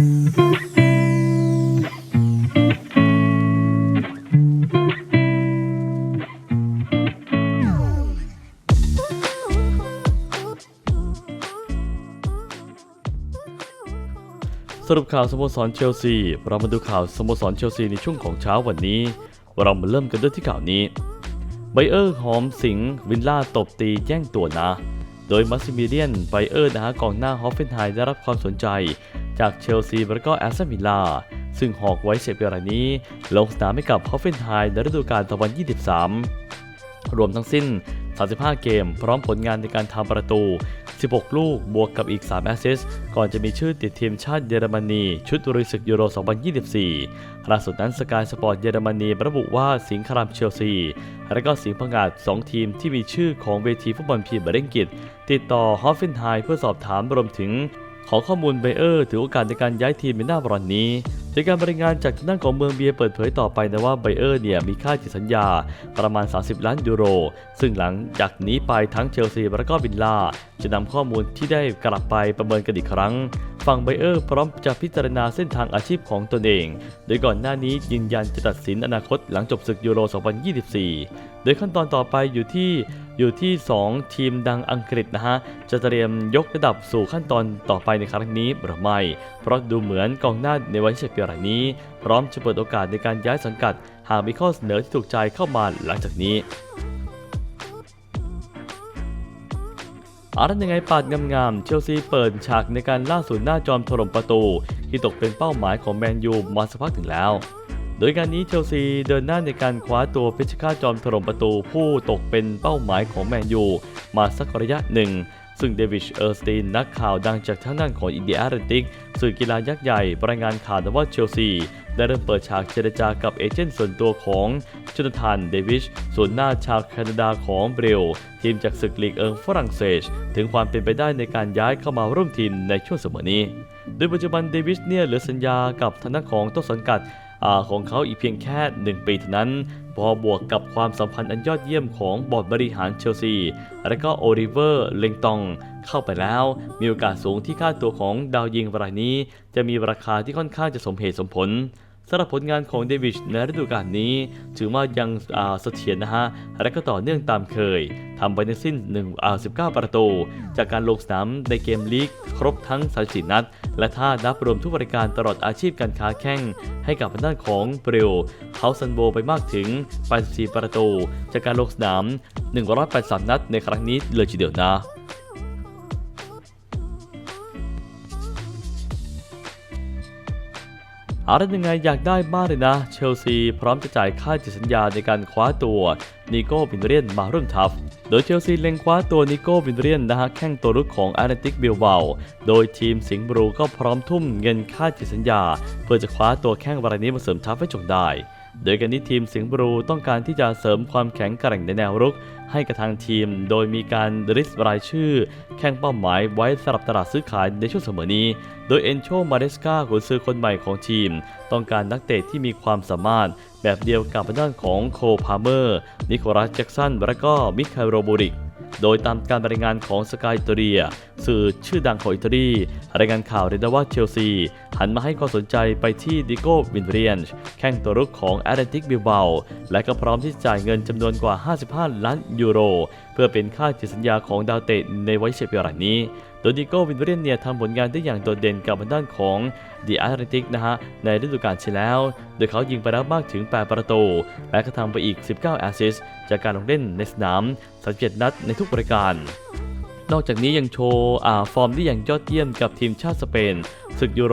สรุปข่าวสโมสรเชลซี เรามาดูข่าวสโมสรเชลซีในช่วงของเช้าวันนี้ เรามาเริ่มกันด้วยที่ข่าวนี้ไบเออร์หอมสิงห์วินล่าตบตีแย่งตัวนะ โดยมัสซิมิเลียนไบเออร์นะฮะกองหน้าฮอฟเฟนไฮได้รับความสนใจ จากเชลซีและก็แอสตันวิลล่าซึ่งหอกไว้เสียเปรายนี้ ลงสนามให้กับฮอฟเฟนไฮในฤดูกาล2023 รวมทั้งสิ้น 35 เกม พร้อมผลงานในการทำประตู 16 ลูกบวกกับอีก 3 แอสซิสต์ก่อนจะมีชื่อติดทีมชาติเยอรมนี ชุดรุยศึกยูโร 2024ล่าสุดนั้นสกายสปอร์ตเยอรมนีระบุว่าสิงห์ครามเชลซี และก็สิงห์พังงาด2ทีมที่มีชื่อของเวทีฟุตบอลพีเมียร์ลีกอังกฤษติดต่อฮอฟเฟนไฮเพื่อสอบถามรวมถึงขอข้อมูลเบเออร์ถึงโอกาสในการย้ายทีมในหน้าบอลนี้ โดยการบริงานจากทางด้านของเมืองเบียเปิดเผยต่อไปนะว่าเบเออร์เนี่ยมีค่าจิตสัญญาประมาณ 30 ล้านยูโร ซึ่งหลังจากนี้ไปทั้งเชลซีและก็วินล่า จะนำข้อมูลที่ได้กลับไปประเมินกันอีกครั้ง ฝั่งเบเออร์พร้อมจะพิจารณาเส้นทางอาชีพของตนเอง โดยก่อนหน้านี้ยืนยันจะตัดสินอนาคตหลังจบศึกยูโร 2024 โดยขั้นตอนต่อไปอยู่ที่ อยู่ที่ 2 ทีมดังอังกฤษนะฮะ จะเตรียมยกระดับสู่ขั้นตอนต่อไปในครั้งนี้หรือไม่ เพราะดูเหมือนกองหน้าในวัยเฉลี่ยรายนี้ พร้อมจะเปิดโอกาสในการย้ายสังกัด หากมีข้อเสนอที่ถูกใจเข้ามาหลังจากนี้อารันยังไงปาดงามๆ เชลซีเปิดฉากในการล่าสุดหน้าจอมถล่มประตู ที่ตกเป็นเป้าหมายของแมนยูมาสักพักถึงแล้ว โดยการนี้เชลซีเดินหน้าในการคว้าตัวเพชรฆาตจอมถล่มประตูผู้ตกเป็นเป้าหมายของแมนยูมาสักระยะหนึ่ง ซึ่งเดวิชเออร์สตีนนักข่าวดังจากทางด้านของอินเดียอาร์เรนติกสื่อกีฬายักษ์ใหญ่รายงานข่าวว่าเชลซีได้เริ่มเปิดฉากเจรจากับเอเจนต์ส่วนตัวของจนทานเดวิชส่วนหน้าชาวแคนาดาของเบรลทีมจากศึกลีกเอิงฝรั่งเศส ถึงความเป็นไปได้ในการย้ายเข้ามาร่วมทีมในช่วงเสมอนี้ โดยปัจจุบันเดวิชเนี่ยเหลือสัญญากับทางด้านของต้นสังกัด ของเขาอีกเพียงแค่ 1 ปีเท่านั้นพอบวกกับความสัมพันธ์อันยอดเยี่ยมของบอร์ดบริหารเชลซี และก็โอลิเวอร์เลงตองเข้าไปแล้ว มีโอกาสสูงที่ค่าตัวของดาวยิงรายนี้ จะมีราคาที่ค่อนข้างจะสมเหตุสมผล สำหรับผลงานของเดวิชในฤดูกาลนี้ ถือว่ายังอ่าเสถียรนะฮะ และก็ต่อเนื่องตามเคยทำไปทั้งสิ้น1อา19 ประตู จากการลงสนามในเกมลีกครบทั้ง34นัด และถ้านับรวมทุกบริการตลอดอาชีพการค้าแข่งให้กับด้านของเบรลเขาซันโบไปมากถึง 84 ประตู จากการลงสนาม 183 นัดในครั้งนี้เลยทีเดียวนะ อะไรยังไงอยากได้มากเลยนะ เชลซีพร้อมจะจ่ายค่าจิตสัญญาในการคว้าตัวนิโก้วินเรียนมาร่วมทัพ โดยเชลซีเล็งคว้าตัวนิโก้วินเรียนนะฮะแข้งตัวรุกของอาร์เนติกบิลเบลโดยทีมสิงห์บรูก็พร้อมทุ่มเงินค่าจิตสัญญา เพื่อจะคว้าตัวแข้งรายนี้มาเสริมทัพให้จงได้ โดยการนี้ทีมสิงห์บรูต้องการที่จะเสริมความแข็งแกร่งในแนวรุก ให้กับทางทีม โดยมีการริสรายชื่อ แข่งเป้าหมายไว้สำหรับตลาดซื้อขายในช่วงเสมอนี้ โดยเอนโชมาเดสกากุนซื้อคนใหม่ของทีม ต้องการนักเตะที่มีความสามารถ แบบเดียวกับด้านของโคพาเมอร์ นิโคลัสแจ็กสันและก็มิคาโรบูริก โดยตามการรายงานของสกายอิตาเลีย สื่อชื่อดังของอิตาลีรายงานข่าวเรยนว่าเชลซี หันมาให้ความสนใจไปที่ดิโก้วินเรียนแข้งตัวรุกของแอตเลติกบิลเบาและก็พร้อมที่จะจ่ายเงินจำนวนกว่า 55 ล้านยูโรเพื่อเป็นค่าจิตสัญญาของดาวเตะในวัยเฉลียรายนี้ โดยดิโก้วินเรียนเนี่ยทำผลงานได้อย่างโดดเด่นกับด้านของดีอาร์เรติกนะฮะในฤดูกาลที่แล้ว โดยเขายิงไปแล้วมากถึง 8 ประตู และกระทำไปอีก 19 แอสซิสต์จากการลงเล่นในสนาม 37 นัดในทุกรายการ นอกจากนี้ยังโชว์ฟอร์มที่อย่างยอดเยี่ยมกับทีมชาติสเปนศึกยูโร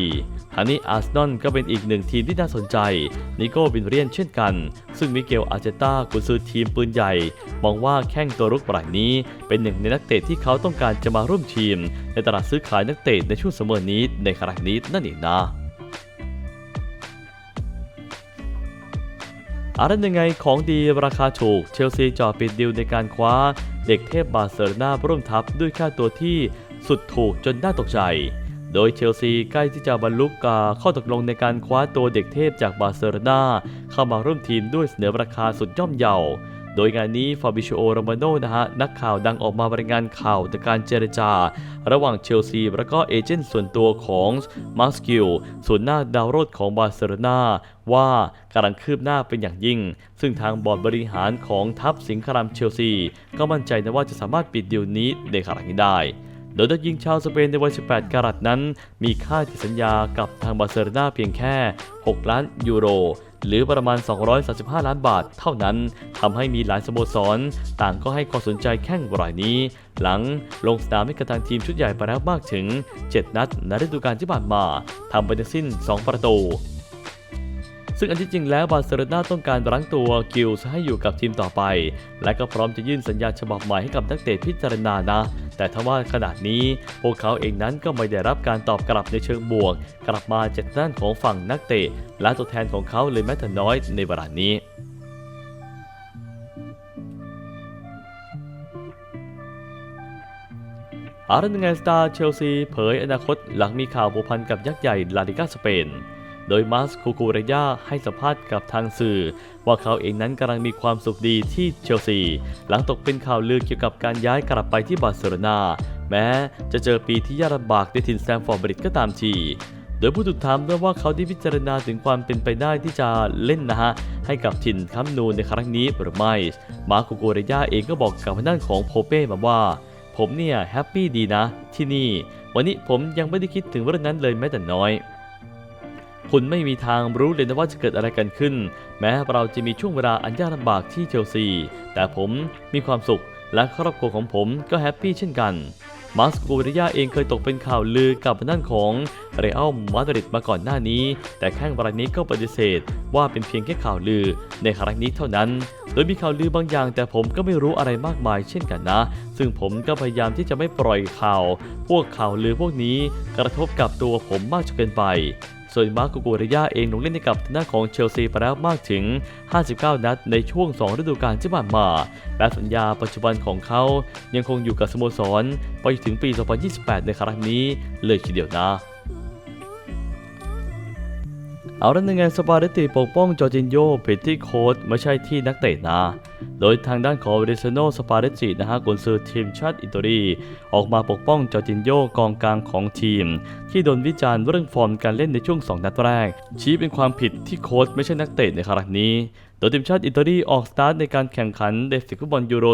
2024ทางนี้อาร์เซนอลก็เป็นอีกหนึ่งทีมที่น่าสนใจ นิโก้วินเรียนเช่นกัน ซึ่งมิเกลอาร์เจต้ากุนซือทีมปืนใหญ่ มองว่าแข้งตัวรุกรายนี้ เป็นหนึ่งในนักเตะที่เขาต้องการจะมาร่วมทีม ในตลาดซื้อขายนักเตะในช่วงเสมอนี้ในครั้งนี้นั่นเองนะอะไรยังไงของดีราคาถูกเชลซีจ่อปิดดิวในการคว้า เด็กเทพบาเซอร์นาร่วมทัพด้วยค่าตัวที่สุดถูกจนน่าตกใจ โดยเชลซีใกล้ที่จะบรรลุกาข้อตกลงในการคว้าตัวเด็กเทพจากบาเซอร์นาเข้ามาร่วมทีมด้วยเสนอราคาสุดย่อมเยาโโดยงานนี้ฟาบิโชโอโรมาโนนะฮะนักข่าวดังออกมารายงานข่าวจากการเจรจา ระหว่างเชลซีและก็เอเจนต์ส่วนตัวของมาสกิลส่วนหน้าดาวรดของบาร์เซโลนาว่ากำลังคืบหน้าเป็นอย่างยิ่ง ซึ่งทางบอร์ดบริหารของทัพสิงครามเชลซี ก็มั่นใจนะว่าจะสามารถปิดดีลนี้ในครั้งนี้ได้ โดยนักยิงชาวสเปนในวัย 18 กรัตนั้น มีค่าติดสัญญากับทางบาร์เซโลนาเพียงแค่ 6 ล้านยูโร หรือประมาณ 235 ล้านบาทเท่านั้นทำให้มีหลายสโมสร ต่างก็ให้ความสนใจแข้งรายนี้ หลังลงสนามให้กับทางทีมชุดใหญ่ไปแล้วมากถึง 7 นัดในฤดูกาลที่ผ่านมาทำไปทั้งสิ้น 2 ประตู ซึ่งอันที่จริงแล้วบาร์เซโลนาต้องการรั้งตัวกิลส์ให้อยู่กับทีมต่อไป และก็พร้อมจะยื่นสัญญาฉบับใหม่ให้กับนักเตะพิจารณานะ แต่ทว่าขนาดนี้ พวกเขาเองนั้นก็ไม่ได้รับการตอบกลับในเชิงบวก กลับมาจากด้านของฝั่งนักเตะ และตัวแทนของเขาเลยแม้แต่น้อยในเวลานี้อาร์เรนไงสตาร์เชลซีเผยอนาคตหลังมีข่าวผูกพันกับยักษ์ใหญ่ลาลิกาสเปน โดยมาสคูคูเรยาให้สัมภาษณ์กับทางสื่อ ว่าเขาเองนั้นกำลังมีความสุขดีที่เชลซี หลังตกเป็นข่าวลือเกี่ยวกับการย้ายกลับไปที่บาร์เซโลนาแม้จะเจอปีที่ยากลำบากในถิ่นแซมฟอร์บริดก็ตามทีโดยผู้ถูกถามด้วยว่าเขาได้พิจารณาถึงความเป็นไปได้ที่จะเล่นนะฮะ ให้กับถิ่นคัมนูนในครั้งนี้หรือไม่ มาโกโกเรยาเองก็บอกกับทางด้านของโพเป้มาว่า ผมเนี่ยแฮปปี้ดีนะ ที่นี่ วันนี้ผมยังไม่ได้คิดถึงเรื่องนั้นเลยแม้แต่น้อย คุณไม่มีทางรู้เลยนะว่าจะเกิดอะไรกันขึ้น แม้เราจะมีช่วงเวลาอันยากลำบากที่เชลซี แต่ผมมีความสุขและครอบครัวของผมก็แฮปปี้เช่นกันมาสโกเรียาเองเคยตกเป็นข่าวลือกับด้านของเรอัลมาดริดมาก่อนหน้านี้ แต่แข้งรายนี้ก็ปฏิเสธ ว่าเป็นเพียงแค่ข่าวลือในครั้งนี้เท่านั้น โดยมีข่าวลือบางอย่าง แต่ผมก็ไม่รู้อะไรมากมายเช่นกันนะ ซึ่งผมก็พยายามที่จะไม่ปล่อยข่าว พวกข่าวลือพวกนี้กระทบกับตัวผมมากจนเกินไป ส่วนมาร์โกโกเรยาเองลงเล่นให้กับทางด้าของเชลซีไปแล้วมากถึง 59 นัดในช่วง 2 ฤดูกาลที่ผ่านมาและสัญญาปัจจุบันของเขายังคงอยู่กับสโมสรไปถึงปี 2028 ในครั้งนี้เลยทีเดียวนะเอาละในงานสปาเรตติปกป้องจอร์จินโยผิดที่โค้ชไม่ใช่ที่นักเตะนะ โดยทางด้านของเรซโนสปาเรตตินะฮะกุนซือทีมชาติอิตาลี ออกมาปกป้องจอร์จินโยกองกลางของทีม ที่โดนวิจารณ์เรื่องฟอร์มการเล่นในช่วง 2 นัดแรก ชี้เป็นความผิดที่โค้ชไม่ใช่นักเตะในครั้งนี้โดยทีมชาติอิตาลีออกสตาร์ทในการแข่งขันเดฟิกฟุตบอลยูโร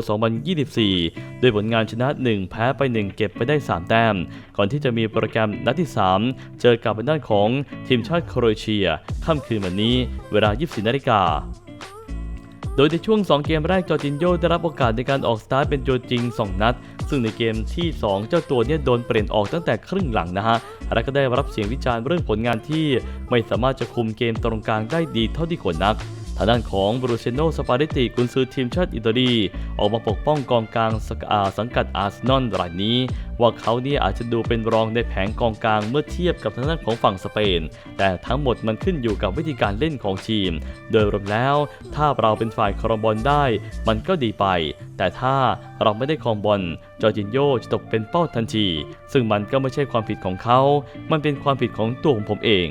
2024ด้วยผลงานชนะ 1 แพ้ไป 1 เก็บไปได้ 3 แต้ม ก่อนที่จะมีโปรแกรมนัดที่ 3 เจอกับทางด้านของทีมชาติโครเอเชีย ค่ำคืนวันนี้เวลา 24นาฬิกา ดยในช่วง 2 เกมแรกจอร์จินโยได้รับโอกาสในการออกสตาร์ทเป็นตัวจริง 2 นัด ซึ่งในเกมที่ 2 เจ้าตัวเนี่ยโดนเปลี่ยนออกตั้งแต่ครึ่งหลังนะฮะ และก็ได้รับเสียงวิจารณ์เรื่องผลงานที่ไม่สามารถจะคุมเกมตรงกลางได้ดีเท่าที่ควรนัก ทางด้านของบรูเซโนสปาเรติกุนซือทีมชาติอิตาลีออกมาปกป้องกองกลางสกอาสังกัดอาร์เซนอลรายนี้ ว่าเขาเนี่ยอาจจะดูเป็นรองในแผงกองกลางเมื่อเทียบกับทางด้านของฝั่งสเปน แต่ทั้งหมดมันขึ้นอยู่กับวิธีการเล่นของทีม โดยรวมแล้ว ถ้าเราเป็นฝ่ายครองบอลได้ มันก็ดีไป แต่ถ้าเราไม่ได้ครองบอลจอร์จินโยจะตกเป็นเป้าทันที ซึ่งมันก็ไม่ใช่ความผิดของเขา มันเป็นความผิดของตัวของผมเอง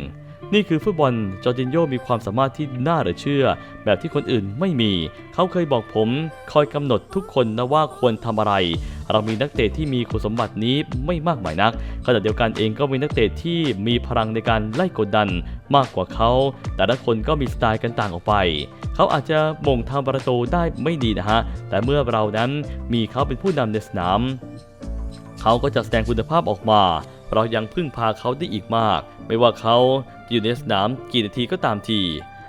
นี่คือฟุตบอลจอร์จินโยมีความสามารถที่น่าเหลือเชื่อ แบบที่คนอื่นไม่มี เขาเคยบอกผม คอยกำหนดทุกคนนะว่าควรทำอะไร เรามีนักเตะที่มีคุณสมบัตินี้ไม่มากมายนักขณะเดียวกันเองก็มีนักเตะที่มีพลังในการไล่กดดันมากกว่าเขา แต่ละคนก็มีสไตล์กันต่างออกไป เขาอาจจะมงทางประตูได้ไม่ดีนะฮะ แต่เมื่อเรานั้นมีเขาเป็นผู้นำในสนาม เขาก็จะแสดงคุณภาพออกมา เรายังพึ่งพาเขาได้อีกมาก ไม่ว่าเขา อยู่ในสนามกี่นาทีก็ตามที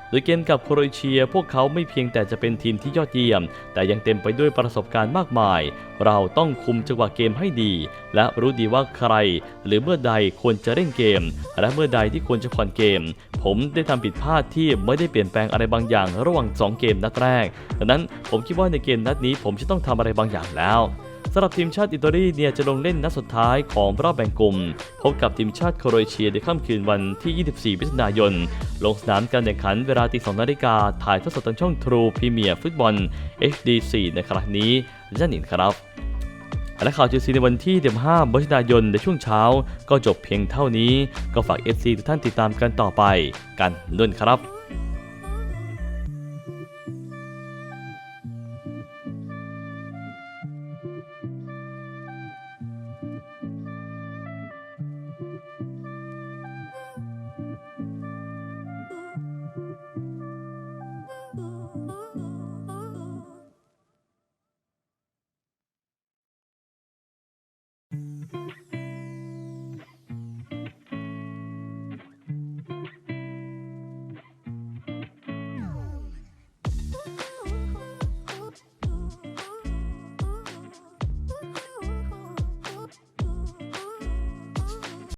โดยเกมกับโครเอเชีย พวกเขาไม่เพียงแต่จะเป็นทีมที่ยอดเยี่ยม แต่ยังเต็มไปด้วยประสบการณ์มากมาย เราต้องคุมจังหวะเกมให้ดี และรู้ดีว่าใคร หรือเมื่อใดควรจะเล่นเกม และเมื่อใดที่ควรจะผ่อนเกม ผมได้ทำผิดพลาดที่ไม่ได้เปลี่ยนแปลงอะไรบางอย่างระหว่าง 2 เกมนัดแรกดังนั้นผมคิดว่าในเกมนัดนี้ผมจะต้องทำอะไรบางอย่างแล้ว สำหรับทีมชาติอิตาลีเนี่ยจะลงเล่นนัดสุดท้ายของรอบแบ่งกลุ่ม พบกับทีมชาติโครเอเชียในค่ำคืนวันที่ 24 มิถุนายน ลงสนามการแข่งขันเวลาตี2นาฬิกาถ่ายทอดสดทางช่อง True Premier ฟุตบอล HD 4 ในครั้งนี้นั่นเองครับและข่าวเชลซีในวันที่ 15มิถุนายนในช่วงเช้า ก็จบเพียงเท่านี้ ก็ฝาก FC ทุกท่านติดตามกันต่อไป กันด้วยครับ